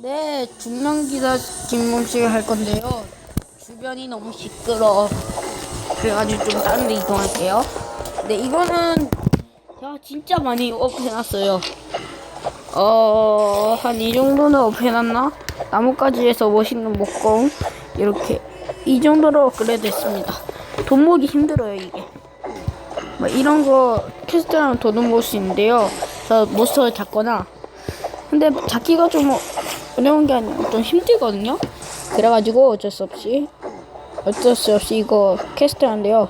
네, 중량기사 김문식 할 건데요. 주변이 너무 시끄러. 그래가지고 좀 다른 데 이동할게요. 네, 이거는 제가 진짜 많이 업해놨어요. 어, 한 이 정도는 업해놨나? 나뭇가지에서 멋있는 목공. 이렇게. 이 정도로 업그레이드 했습니다. 돈 모으기 힘들어요, 이게. 뭐 이런 거 캐스트하면 돈을 모을 수 있는데요. 저 몬스터를 잡거나 근데 잡기가 좀 어려운 게 아니고 좀 힘들거든요. 그래가지고 어쩔 수 없이 어쩔 수 없이 이거 캐스트 하는데요.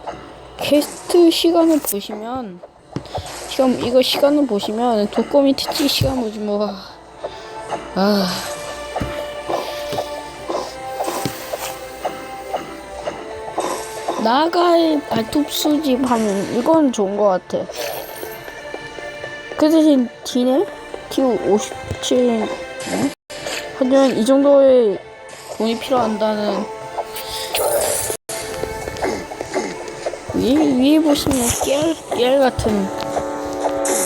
캐스트 시간을 보시면 지금 이거 시간을 보시면 독거미 특집 시간 보지 뭐. 아. 나갈 발톱 수집하면 이건 좋은 것 같아. 그 대신 D네? D 57. 네? 하지만 이 정도의 돈이 필요한다는. 위에, 위에 보시면 깨알, 깨알 같은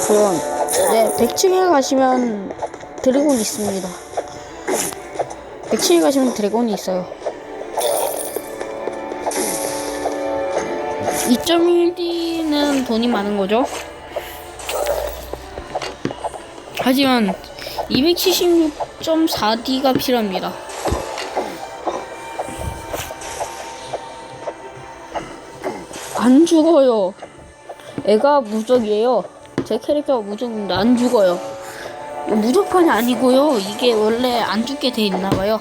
그런 네 100층에 가시면 드래곤 있습니다. 100층에 가시면 드래곤이 있어요. 2.1D는 돈이 많은 거죠? 하지만 276.4D가 필요합니다. 안 죽어요. 애가 무적이에요. 제 캐릭터가 무적인데 안 죽어요. 무적판이 아니고요. 이게 원래 안 죽게 돼 있나봐요.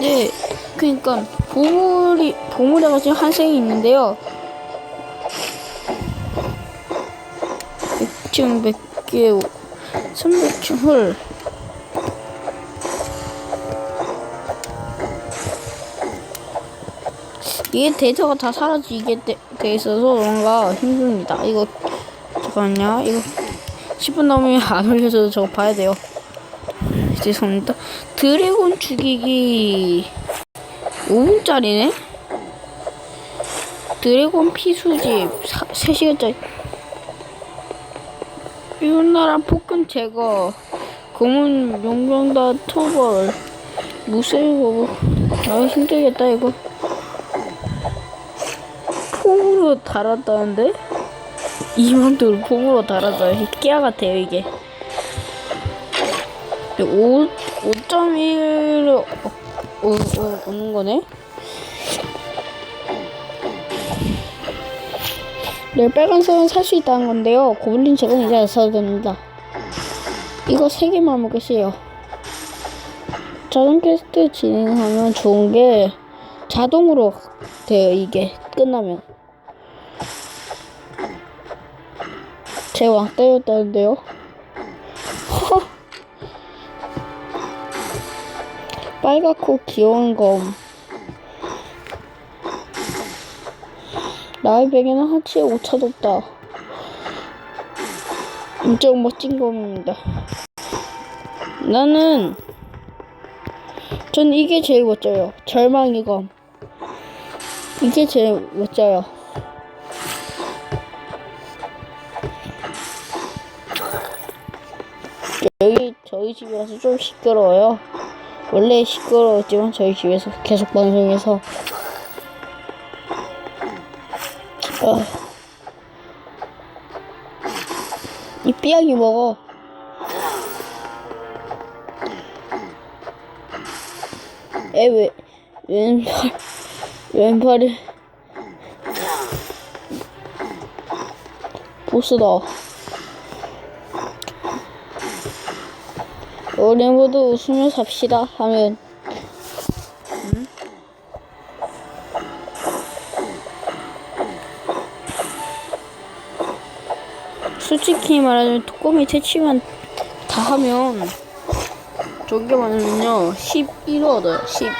네, 그러니까 보물이 보물에가 지금 한 생이 있는데요. 지금 몇 개, 300층 헐. 이게 데이터가 다 사라지게 돼, 돼 있어서 뭔가 힘듭니다. 이거, 잠깐만요. 이거 10분 넘으면 안 올려서 저거 봐야 돼요. 죄송합니다. 드래곤 죽이기 5분짜리네? 드래곤 피수집 3시간짜리. 이웃나라 폭군 제거. 검은 용병다 토벌. 무쇠고. 아 힘들겠다 이거. 폼으로 달았다는데? 이만도를 폼으로 달았다. 깨야 같아요 이게. 5, 5.1로 어, 어, 어, 오는 거네? 네, 빨간색은 살 수 있다는 건데요. 고블린 책은 이제 안 사도 됩니다. 이거 세 개만 먹겠어요. 자동 퀘스트 진행하면 좋은 게 자동으로 돼요, 이게. 끝나면. 제 왕따였다는데요. 허! 빨갛고 귀여운 검. 나의 베개는 하치에 오차도 없다. 엄청 멋진 검입니다. 나는 전 이게 제일 멋져요. 절망의 검. 이게 제일 멋져요. 여기 저희 집이라서 좀 시끄러워요. 원래 시끄러웠지만 저희 집에서 계속 방송해서 어. 이 삐약이 먹어. 에, 왜, 왼팔, 왼팔이. 보스다. 우리 모두 웃으며 삽시다 하면 솔직히 말하자면 독거미 퇴치만 다 하면 저게 많으면요 11 얻어요 12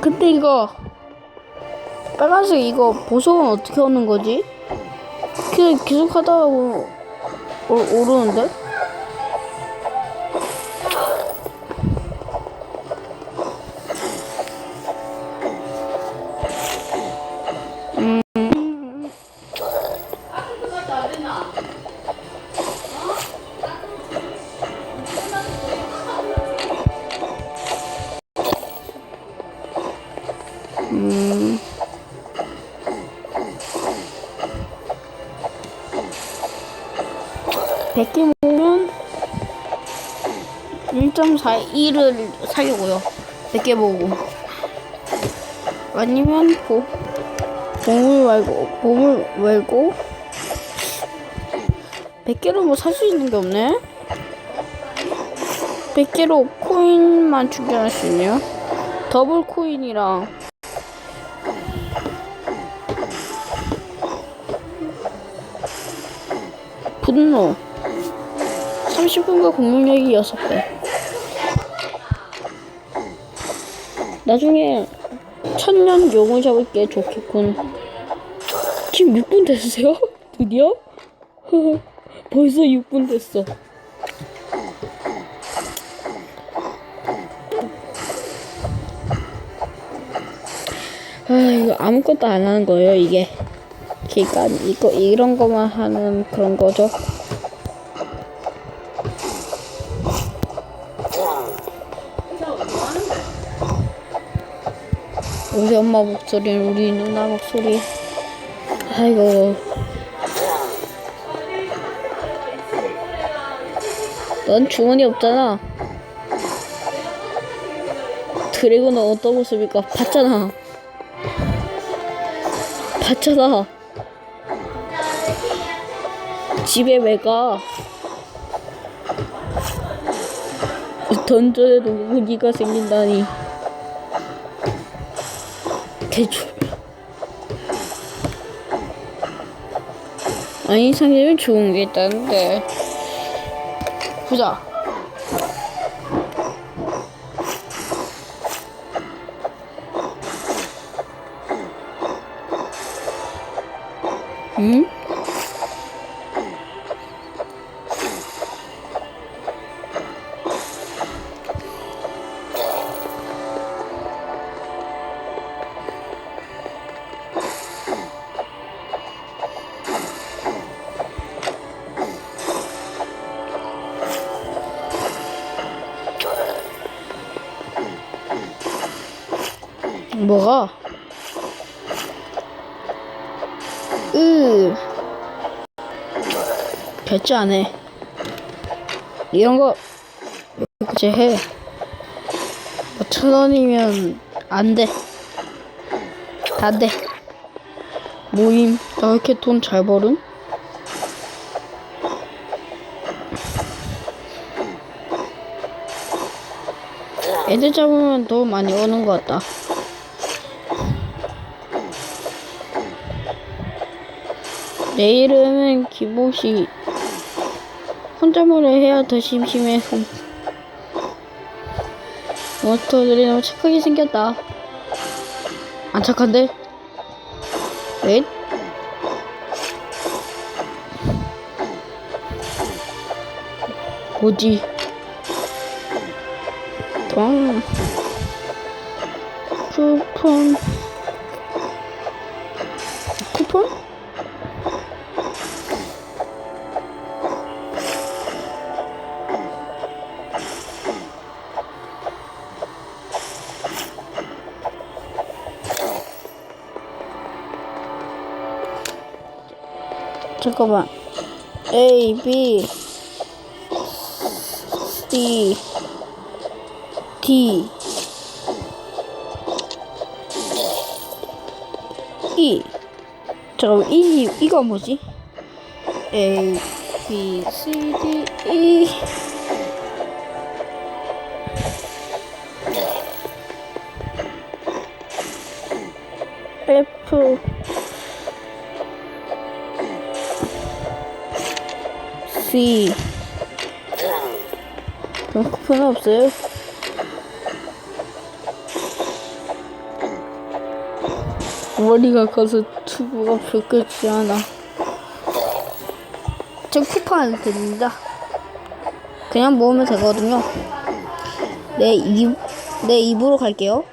근데 이거 빨간색 이거 보석은 어떻게 얻는 거지? 그냥 계속 하다가 오- 오르는데? 100개 모으면 1.41을 사려고요. 100개 보고. 아니면 보, 보물 말고, 보물 말고, 100개로 뭐 살 수 있는 게 없네? 100개로 코인만 충전할 수 있네요. 더블 코인이랑, 분노. 30분과 공격력이 6배 나중에 천년 용을 잡을 게. 좋겠군. 지금 6분 됐어요? 드디어? 벌써 6분 됐어. 아 이거 아무것도 안 하는 거예요 이게. 그러니까 이거 이런 거만 하는 그런 거죠 우리 엄마 목소리는 우리 누나 목소리 아이고 넌 주머니 없잖아 드래곤은 어떤 모습일까 봤잖아 봤잖아. 집에 왜 가? 던전에도 무기가 생긴다니. 대출. 아니, 상점에 좋은 게 있다는데. 보자. 뭐가? 으. 결제 안 해. 이런 거 이제 해. 뭐 천 원이면 안 돼. 안 돼. 모임. 나왜 이렇게 돈 잘 벌음? 애들 잡으면 더 많이 오는 것 같다. 내일은 기복이 혼자말을 해야 더 심심해서 몬스터들이 너무 착하게 생겼다 안 착한데? 왜? 뭐지? 동 쿠폰 쿠폰? 잠깐만. A, B, C, D, E. 잠깐만, 이, 이거 뭐지? A, B, C, D, E. C. 그럼 쿠폰 없어요? 머리가 커서 투구가 별것지 않아. 저 쿠폰 안 드립니다. 그냥 모으면 되거든요. 네, 입, 네, 입으로 갈게요.